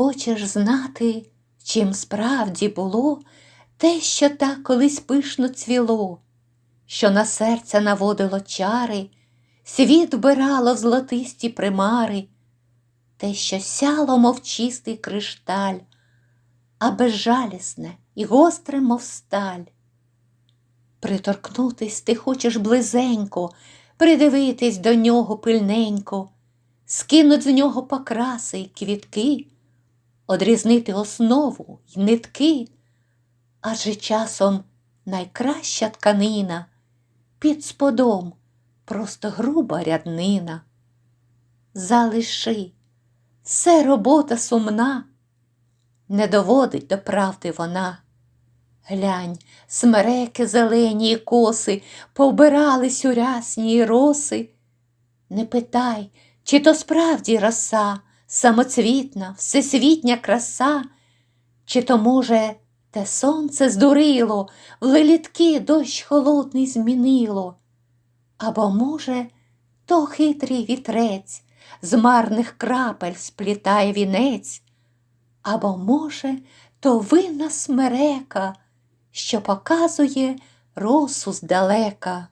Хочеш знати, чим справді було те, що так колись пишно цвіло, що на серце наводило чари, світ вбирало в золотисті примари, те, що сяло, мов чистий кришталь, а безжалісне і гостре, мов сталь. Приторкнутись ти хочеш близенько, придивитись до нього пильненько, скинуть з нього покраси й квітки, одрізнити основу й нитки, адже часом найкраща тканина під сподом просто груба ряднина. Залиши, це робота сумна, не доводить до правди вона. Глянь, смереки зелені й коси повбирались у рясні роси. Не питай, чи то справді роса, самоцвітна, всесвітня краса, чи то, може, те сонце здурило, в лелітки дощ холодний змінило, або, може, то хитрий вітрець з марних крапель сплітає вінець, або, може, то винна смерека, що показує росу здалека.